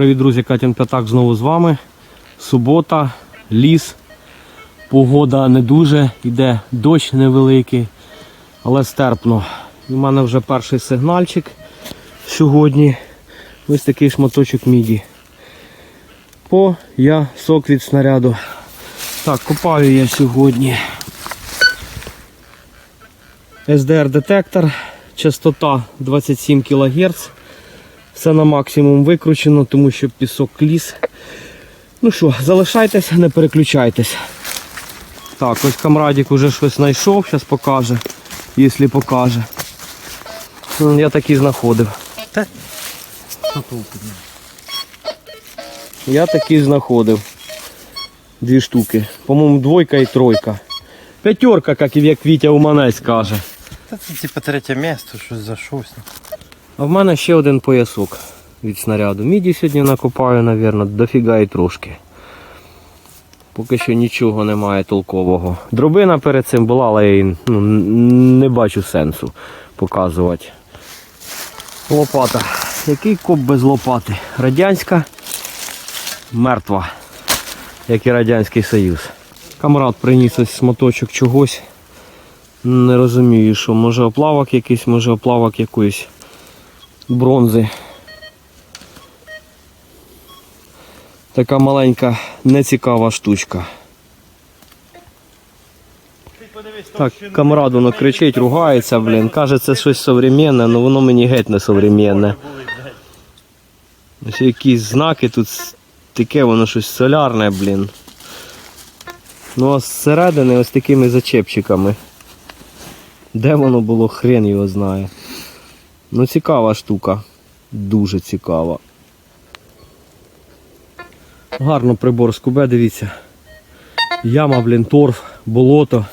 Привіт, друзі, Катін П'ятак знову з вами. Субота, ліс, погода не дуже, йде дощ невеликий, але стерпно. У мене вже перший сигнальчик сьогодні. Ось такий шматочок міді. По я сок від снаряду. Так, копаю я сьогодні. SDR-детектор, частота 27 кГц. Все на максимум викручено, тому що пісок ліс. Ну що, залишайтесь, не переключайтесь. Так, ось камрадик уже щось знайшов, зараз покаже, якщо покаже. Ну, Я такі знаходив. Та? Я такі знаходив. Дві штуки. По-моєму, двойка і тройка. П'ятерка, як Вітя Уманець каже. Та це типа третє місце, щось за щось. А в мене ще один поясок від снаряду. Міді сьогодні накопаю, мабуть, дофіга і трошки. Поки що нічого немає толкового. Дробина перед цим була, але я її ну, не бачу сенсу показувати. Лопата. Який коп без лопати? Радянська, мертва, як і Радянський Союз. Камрад приніс ось смоточок чогось. Не розумію, що може оплавок якийсь, може оплавок якоїсь бронзи. Така маленька, нецікава штучка. Так, камрад воно кричить, ругається, блін. Каже, це щось современне, але воно мені геть не современне. Ось якісь знаки тут таке, воно щось солярне, блін. Ну а зсередини ось такими зачепчиками. Де воно було, хрен його знає. Ну цікава штука. Дуже цікава. Гарно прибор скубе, дивіться. Яма, блін, торф, болото.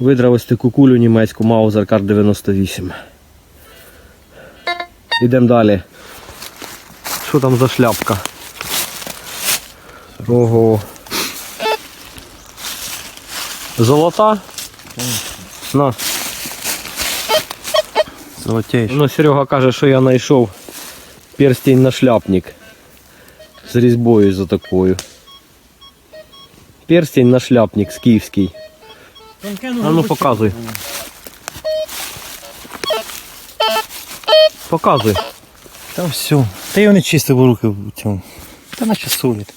Видрав ось таку кулю німецьку Маузер Кар 98. Ідемо далі. Що там за шляпка? Ого. Золота? На. Золотейший. Ну, Серега каже, що я знайшов перстень на шляпник з різьбою за такою. Перстень на шляпник з київський. А ну показуй. Показуй. Та все. Та й вони чисто в руки в цьому. Та наче солить.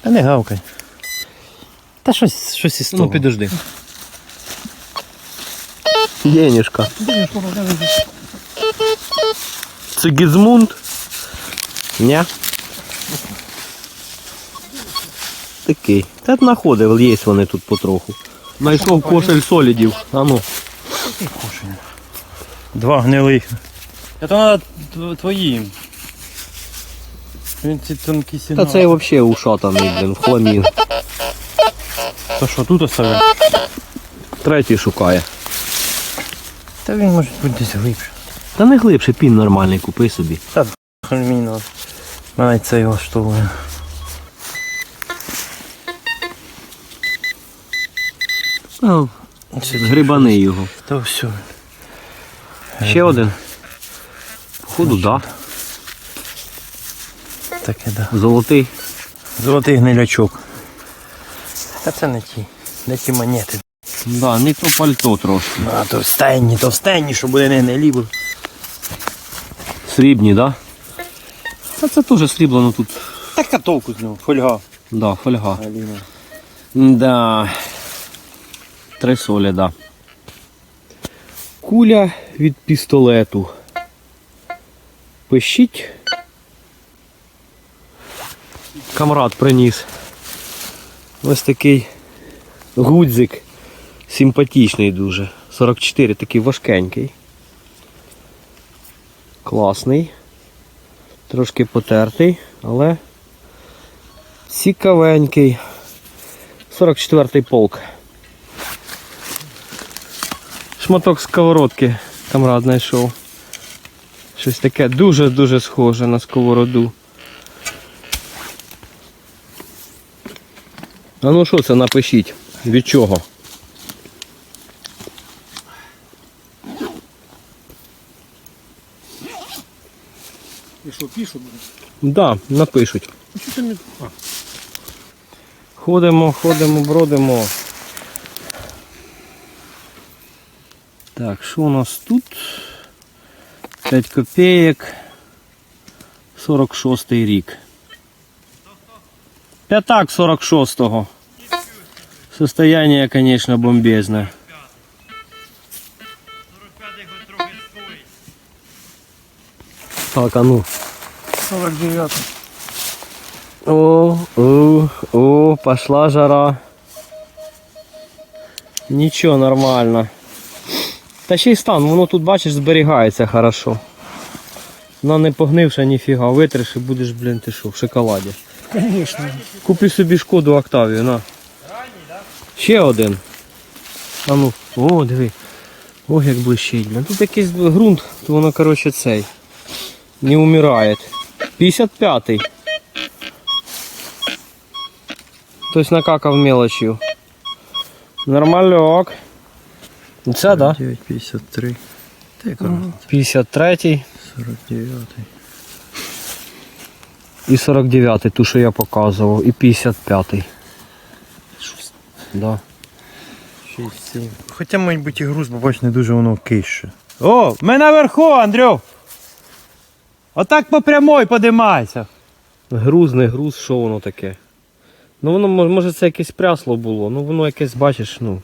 Та не гавкай. Та щось, щось із того. Ну підожди. Денежка. Це Гізмунд? Ні. Такий. Та знаходив, є вони тут потроху. Знайшов кошель солідів. А ну. Два гнилих. Це треба твої. Він ці тонкі Та сигнали. це взагалі ушатаний, блін, в хламін. То що, тут оставив? Третій шукає. Та він може бути десь глибше. Та не глибше, пін нормальний, купи собі. Та мені Мене це його штовує. А, Грибани його. Та все. Ще один. Походу, да. Таке да. Золотий. Золотий гнилячок. Та це не ті. Не ті монети. Да, не то пальто трошки. А товстенні, товстенні, щоб вони не гнилі. Срібні, да? Та це теж срібло, ну тут. Така толку з нього, фольга. Да, фольга. Аліна. Да. Три солі, да. Куля від пістолету. Пишіть. Камрад приніс. Ось такий гудзик. Симпатичний дуже. 44, такий важкенький. Класний. Трошки потертий, але цікавенький. 44-й полк. Шматок сковородки камрад знайшов. Щось таке дуже-дуже схоже на сковороду. А ну що це напишіть? Від чого? І що, пишуть? Да, напишуть. Ну, що ти не... А, Ходимо, ходимо, бродимо. Так, що у нас тут? 5 копеек. 46 рік. П'ятак 46-го. Состояние, конечно, бомбезне. Так, а ну. 49. О, о, о, пошла жара. Нічого, нормально. Та ще й стан, воно тут, бачиш, зберігається хорошо. Вона не погнивша, ніфіга, витриш і будеш, блін, ти що, в шоколаді. Конечно. Купи собі шкоду Октавію, на. Ще один. А ну, о, диви. Ох, як блищить. Тут якийсь ґрунт, то воно, коротше, цей. Не умирає. 55-й. Хтось накакав мелочью. Нормальок. Це, да? 9, 53. Та яка 53-й 49. і 49-й, ту, що я показував, і 55-й. Да. 6, 7. Хоча, мабуть, і груз, бо бач, не дуже воно кише. О, ми наверху, Андрю! Отак по прямой подимайся. Груз, не груз, що воно таке? Ну воно може це якесь прясло було, ну воно якесь, бачиш, ну,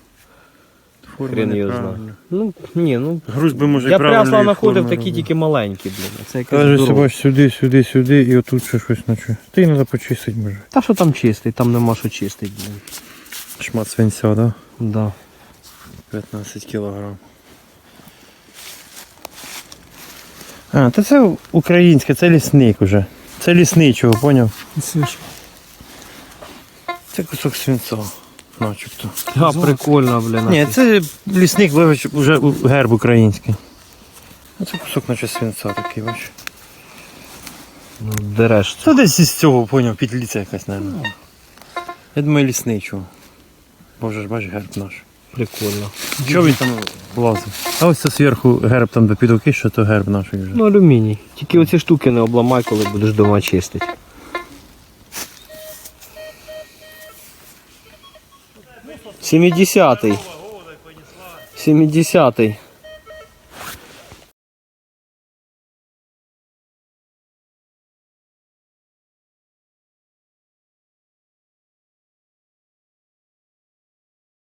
хрен його знає. Ну, ні, ну. Груз би може Я прясла знаходив такі тільки маленькі, блін. Це якесь здорове. бач, сюди, сюди, сюди, і отут ще щось наче. Ти треба почистити може. Та що там чистий, там нема що чистить, блін. Шмат свинця, да? Да. 15 кілограм. А, то це українське, це лісник уже. Це лісничого, поняв? Це кусок свинця, начебто. А, прикольно, блін. Ні, це лісник вибач, вже герб український. А це кусок наче свинця такий, бач. Ну, Дереш. Це десь із цього, поняв, підліця якась, мабуть. Я думаю, лісничого. Боже ж, бач, герб наш. Прикольно. Чого він там лазив? А ось це зверху герб там до підуки, що то герб наш вже. Ну, алюміній. Тільки оці штуки не обламай, коли будеш вдома чистити. Сімдесятий. Сімдесятий.